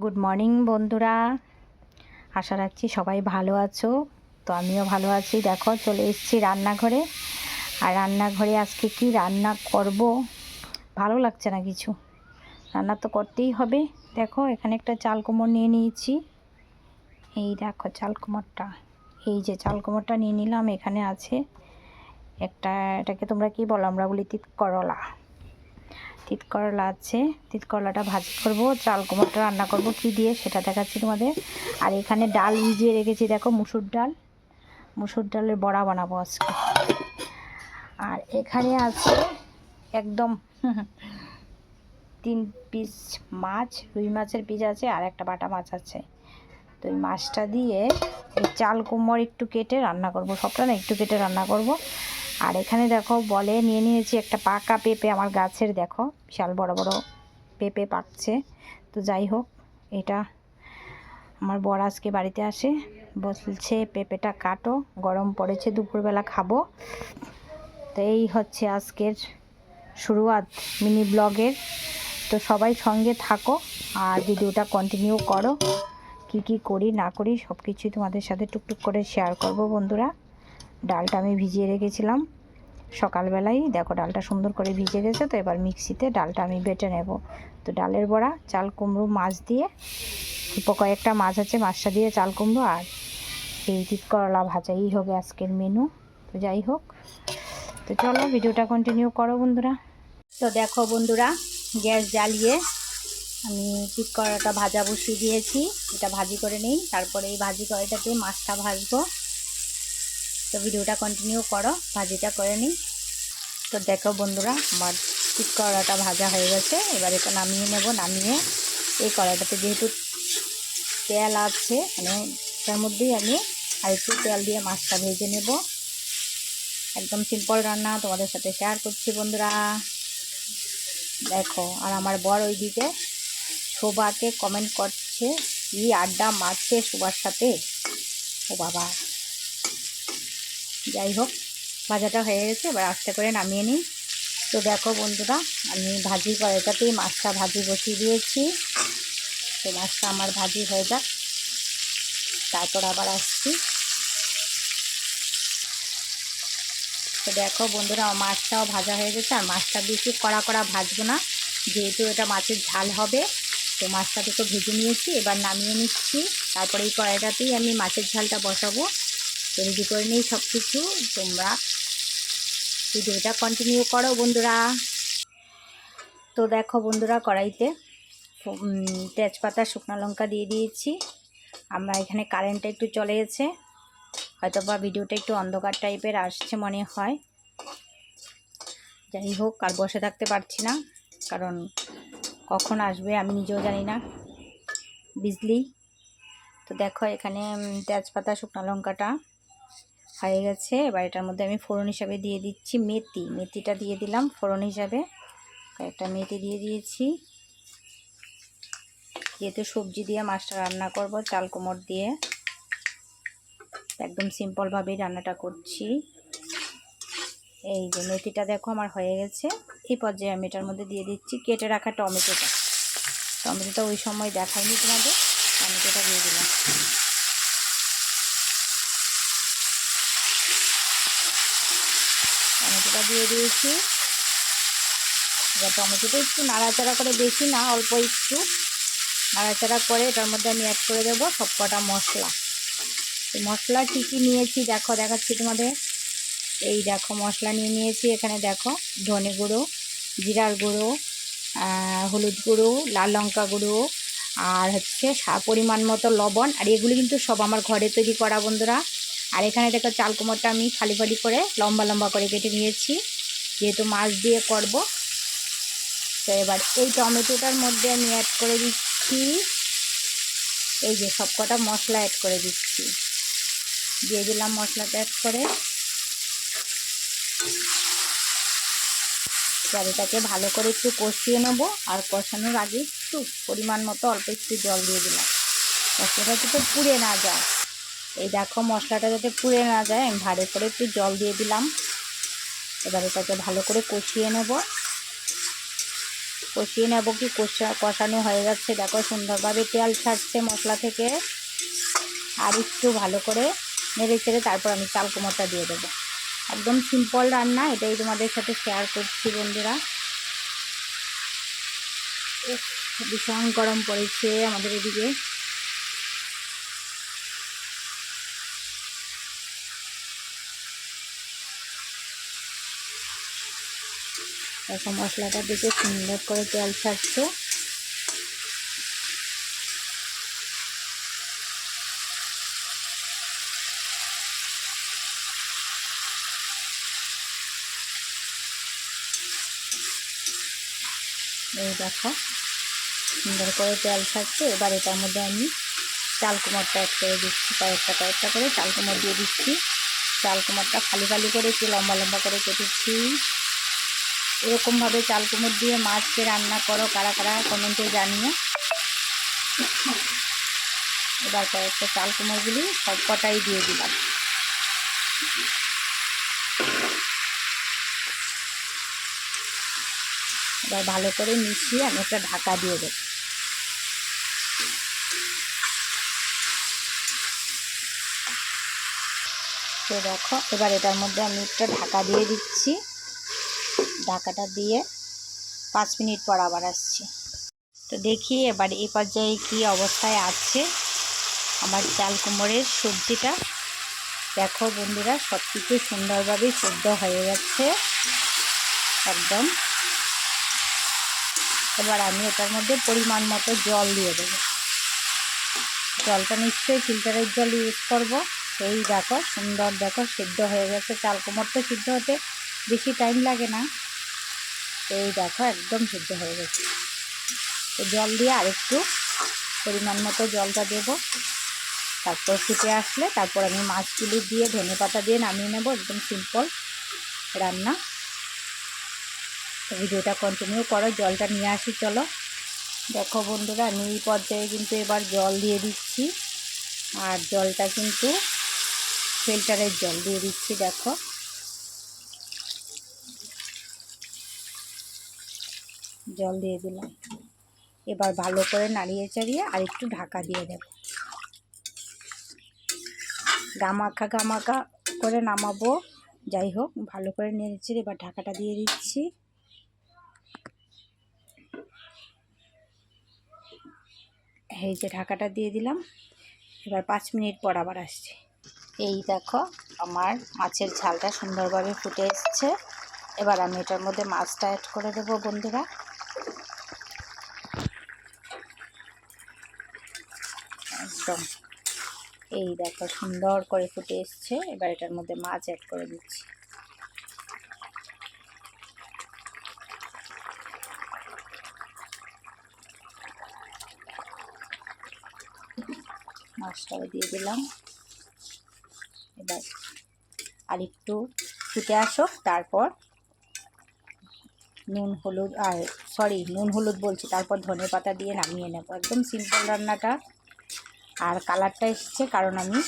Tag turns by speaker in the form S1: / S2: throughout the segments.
S1: Good morning বন্ধুরা। আশা রাখছি সবাই ভালো আছো। তো আমিও ভালো আছি। দেখো, চলে এসেছি রান্নাঘরে। আর রান্নাঘরে আজকে কি রান্না করব? ভালো লাগছে না কিছু। রান্না তো করতেই হবে। দেখো, এখানে একটা চাল কোমর নিয়ে নিয়েছি। এই দেখো, চাল কুমড়টা। এই যে চাল কুমড়টা নিয়ে নিলাম। এখানে আছে একটা, এটাকে তোমরা কি বলো? আমরা বলি করলা। তিত করলা আছে। তিত করলাটা ভাজি করব, চাল কুমড়টা রান্না করব, কি দিয়ে সেটা দেখাচ্ছি তোমাদের। আর এখানে ডাল ভিজিয়ে রেখেছি, দেখো মুসুর ডাল। মুসুর ডালের বড়া বানাবো আজকে। আর এখানে আছে একদম তিন পিস মাছ, রুই মাছের পিস আছে, আর একটা বাটা মাছ আছে। তো এই মাছটা দিয়ে এই চাল কুমড় একটু কেটে রান্না করব। সবটা না একটু কেটে রান্না করব। আর এখানে দেখো বলে নিয়ে নিয়েছি একটা পাকা পেঁপে আমার গাছের, দেখো, বিশাল বড় বড় পেঁপে পাকছে। তো যাই হোক, এটা আমার বর আজকে বাড়িতে আসে, বলছে, পেঁপেটা কাটো, গরম পড়েছে, দুপুরবেলা খাব। তো এই হচ্ছে আজকের শুরুয়াত মিনি ব্লগের। তো সবাই সঙ্গে থাকো আর ভিডিওটা কন্টিনিউ করো। কি কি করি, না করি সব কিছুই তোমাদের সাথে টুকটুক করে শেয়ার করব বন্ধুরা। ডালটা আমি ভিজিয়ে রেখেছিলাম। সকালবেলায় দেখো ডালটা সুন্দর করে ভিজে গেছে, তো এবার মিক্সিতে ডালটা আমি বেটে নেব। তো ডালের বড়া, চাল, কুমড়ো, মাছ দিয়ে, অল্প কয়েকটা মাছ আছে, মাছটা দিয়ে চাল, কুমড়ো আর এই তিত করলা ভাজা, এই হবে আজকের মেনু তো যাই হোক, তো চলো ভিডিওটা কন্টিনিউ করো বন্ধুরা। তো দেখো বন্ধুরা, গ্যাস জ্বালিয়ে আমি তিত করলাটা ভাজা বসিয়ে দিয়েছি। এটা ভাজি করে নিই, তারপরে এই ভাজি করাটাতে মাছটা ভাজবো। তো ভিডিওটা কন্টিনিউ করো, ভাজিটা করে নিই। তো দেখো বন্ধুরা, আমার ঠিক কড়াটা ভাজা হয়ে গেছে। এবার এটা নামিয়ে নেব, নামিয়ে এই কড়াটাতে যেহেতু তেল আছে মানে তার মধ্যেই আমি আর একটু তেল দিয়ে মাছটা ভেজে নেব। একদম সিম্পল রান্না তোমাদের সাথে শেয়ার করছি বন্ধুরা। দেখো, আর আমার বর ওইদিকে শোভাকে কমেন্ট করছে, কি আড্ডা মারছে শোভার সাথে? ও বাবা। যাই হোক, ভাজাটা হয়ে গেছে, এবার আস্তে করে নামিয়ে নিই। তো দেখো বন্ধুরা, আমি ভাজি কড়াইটাতেই মাছটা ভাজি বসিয়ে দিয়েছি। তো মাছটা আমার ভাজি হয়ে যাক। তারপর আবার আসছি। তো দেখো বন্ধুরা, মাছটাও ভাজা হয়ে গেছে, আর মাছটা বেশি কড়া কড়া ভাজবো না। যেহেতু এটা মাছের ঝাল হবে, তো মাছটাকে তো ভেজে নিয়েছি, এবার নামিয়ে নিচ্ছি। তারপরে এই কড়াইটাতেই আমি মাছের ঝালটা বসাবো। রেডি করে নিই সব কিছু তোমরা ভিডিওটা কন্টিনিউ করো বন্ধুরা। তো দেখো বন্ধুরা, কড়াইতে তেজপাতা, শুকনো লঙ্কা দিয়ে দিয়েছি। আমরা এখানে কারেন্টটা একটু চলে গেছে। হয়তো বা ভিডিওটা একটু অন্ধকার টাইপের আসছে মনে হয়। যাই হোক আর বসে থাকতে পারছি না, কারণ কখন আসবে আমি নিজেও জানি না। বিজলি তো দেখো এখানে তেজপাতা, শুকনো লঙ্কাটা হয়ে গেছে। এবার এটার মধ্যে আমি ফোড়ন হিসাবে দিয়ে দিচ্ছি মেথি। মেথিটা দিয়ে দিলাম ফোড়ন হিসাবে। একটা মেথি দিয়ে দিয়েছি। যেহেতু সবজি দিয়ে মাছটা রান্না করব, চাল কোমর দিয়ে। একদম সিম্পলভাবেই রান্নাটা করছি। এই যে মেথিটা দেখো আমার হয়ে গেছে। এই পর্যায়ে আমি এটার মধ্যে দিয়ে দিচ্ছি কেটে রাখা টমেটোটা। টমেটোটা ওই সময় দেখাইনি তোমাদের, টমেটোটা দিয়ে দিলাম। টমেটোটা দিয়ে দিয়েছি। এবার টমেটোটা একটু নাড়াচাড়া করে বেশি না, অল্প একটু। নাড়াচাড়া করে এটার মধ্যে আমি অ্যাড করে দেবো সব কটা মশলা মশলা কী কী নিয়েছি দেখো, দেখাচ্ছি তোমাদের। এই দেখো, মশলা নিয়ে নিয়েছি। এখানে দেখো, ধনে গুঁড়ো, জিরার গুঁড়ো হলুদ গুঁড়ো, লাল লঙ্কা গুঁড়ো, আর হচ্ছে পরিমাণ মতো লবণ। আর এগুলি কিন্তু সব আমার ঘরে তৈরি করা বন্ধুরা। আর এখানে দেখো চাল কুমড়টা আমি ফালি ফালি করে লম্বা লম্বা করে কেটে নিয়েছি, যেহেতু মাছ দিয়ে করব। তো এবার এই টমেটোটার মধ্যে আমি অ্যাড করে দিচ্ছি, এই যে সব কটা মশলা অ্যাড করে দিচ্ছি। দিয়ে দিলাম মশলাটা অ্যাড করে। এটাকে ভালো করে একটু কষিয়ে নেব, আর কষানোর আগে একটু পরিমাণ মতো অল্প একটু জল দিয়ে দিলাম। মশলাটা যাতে পুড়ে না যায়। এই দেখো মশলাটা যাতে পুড়ে না যায়, আমি ভাড়ে করে একটু জল দিয়ে দিলাম। এবার এটাকে ভালো করে কষিয়ে নেব। কষিয়ে নেব কি? কষা, কষানো হয়ে যাচ্ছে দেখো সুন্দরভাবে তেল ছাড়ছে মশলা থেকে। আর একটু ভালো করে নেড়ে চেড়ে তারপর আমি চাল কুমড়টা দিয়ে দেবো। একদম সিম্পল রান্না, এটাই তোমাদের সাথে শেয়ার করছি বন্ধুরা। ভীষণ গরম পড়েছে আমাদের এদিকে। এখন মশলাটা দিকে সুন্দর করে তেল ছাড়ছে। এই দেখো, সুন্দর করে তেল ছাড়ছে। এবার এটার মধ্যে আমি চাল কুমড়টা অ্যাড করে দিচ্ছি, কয়েকটা কয়েকটা করে। চাল কুমড় দিয়ে দিচ্ছি। চাল কুমড়টা ফালি ফালি করে একটু লম্বা লম্বা করে কেটেছি। এরকমভাবে চাল কুমড় দিয়ে মাছকে রান্না করো, কারা কারা কমেন্টে জানিও। এবার কয়েকটা চাল কুমড়গুলি সব কটাই দিয়ে দিলাম। এবার ভালো করে মিশিয়ে আমি একটা ঢাকা দিয়ে দেব। তো দেখো, এবার এটার মধ্যে আমি একটা ঢাকা দিয়ে দিচ্ছি। ঢাকাটা দিয়ে পাঁচ মিনিট পর আবার আসছি। তো দেখি এবার এই পর্যায়ে কী অবস্থায় আছে আমার চাল কুমড়ের সবজিটা। দেখো বন্ধুরা সব কিছু সুন্দরভাবে সেদ্ধ হয়ে যাচ্ছে একদম। এবার আমি এটার মধ্যে পরিমাণ মতো জল দিয়ে দেবো। জলটা নিশ্চয়ই ফিল্টারের জল ইউজ করব। এই দেখো, সুন্দর দেখো, সিদ্ধ হয়ে গেছে। চাল কুমড় তো সিদ্ধ হতে বেশি টাইম লাগে না। এই দেখো একদম সিদ্ধ হয়ে গেছে। তো জল দিয়ে আরেকটু পরিমাণ মতো জলটা দেবো। তারপর ফুটে আসলে তারপর আমি মাছ মাছগুলি দিয়ে ধনে পাতা দিয়ে নামিয়ে নেব, একদম সিম্পল রান্না। ভিডিওটা কন্টিনিউ করো, জলটা নিয়ে আসি, চলো। দেখো বন্ধুরা, আমি এই পর্যায়ে কিন্তু এবার জল দিয়ে দিচ্ছি। আর জলটা কিন্তু ফিল্টারের জল দিয়ে দিচ্ছি, দেখো। জল দিয়ে দিলাম। এবার ভালো করে নাড়িয়ে চাড়িয়ে আর একটু ঢাকা দিয়ে দেব। গামাখা গামাখা করে নামাবো। যাই হোক, ভালো করে নেড়েছি এবার ঢাকাটা দিয়ে দিচ্ছি। এই যে ঢাকাটা দিয়ে দিলাম। এবার পাঁচ মিনিট পর আবার আসছি। এই দেখো, আমার মাছের ঝালটা সুন্দরভাবে ফুটে এসছে। এবার আমি এটার মধ্যে মাছটা অ্যাড করে দেবো বন্ধুরা। একদম। এই দেখো, সুন্দর করে ফুটে এসছে। এবার এটার মধ্যে মাছ অ্যাড করে দিচ্ছি। মাছটাও দিয়ে দিলাম। এবার আর একটু ফুটে আসুক, তারপর নুন, হলুদ আর সরি, নুন, হলুদ বলছি, তারপর ধনে পাতা দিয়ে নামিয়ে নেব। একদম সিম্পল রান্নাটা। আর কালারটা এসছে কারণ আমি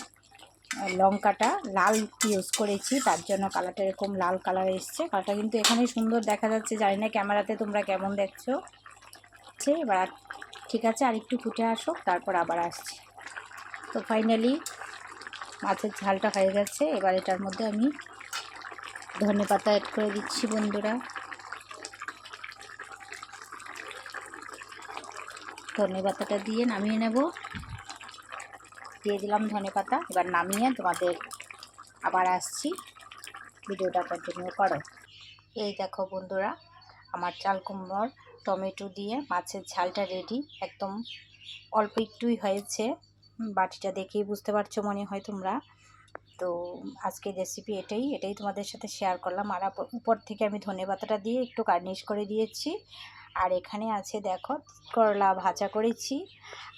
S1: লঙ্কাটা লাল ইউজ করেছি, তার জন্য কালারটা এরকম লাল কালার এসছে। কালারটা কিন্তু এখানে সুন্দর দেখা যাচ্ছে, জানি না ক্যামেরাতে তোমরা কেমন দেখছ। সে এবার ঠিক আছে, আর একটু ফুটে আসুক, তারপর আবার আসছি। তো ফাইনালি মাছের ঝালটা হয়ে গেছে, এবার এটার মধ্যে আমি ধনে পাতা অ্যাড করে দিচ্ছি বন্ধুরা। ধনে পাতাটা দিয়ে নামিয়ে নেব। দিয়ে দিলাম ধনে পাতা এবার নামিয়ে তোমাদের আবার আসছি। ভিডিওটা কন্টিনিউ করো। এই দেখো বন্ধুরা, আমার চাল কুমড়োর টমেটো দিয়ে মাছের ঝালটা রেডি একদম অল্প একটুই হয়েছে। বাটিটা দেখেই বুঝতে পারছ মনে হয় তোমরা। তো আজকের রেসিপি এটাই এটাই তোমাদের সাথে শেয়ার করলাম। আর উপর থেকে আমি ধনে পাতাটা দিয়ে একটু গার্নিশ করে দিয়েছি। আর এখানে আছে দেখো করলা ভাজা করেছি।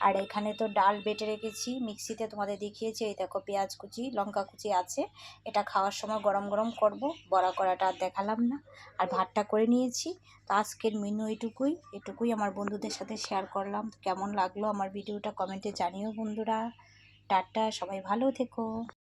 S1: আর এখানে তো ডাল বেটে রেখেছি। মিক্সিতে তোমাদের দেখিয়েছি, এই দেখো পেঁয়াজ কুচি, লঙ্কা কুচি আছে। এটা খাওয়ার সময় গরম গরম করব, বড়া করাটা আর দেখালাম না। আর ভাতটা করে নিয়েছি। তো আজকের মেনু এটুকুই। এটুকুই আমার বন্ধুদের সাথে শেয়ার করলাম। কেমন লাগল আমার ভিডিওটা কমেন্টে জানিও বন্ধুরা। টাটা, সবাই ভালো থেকো।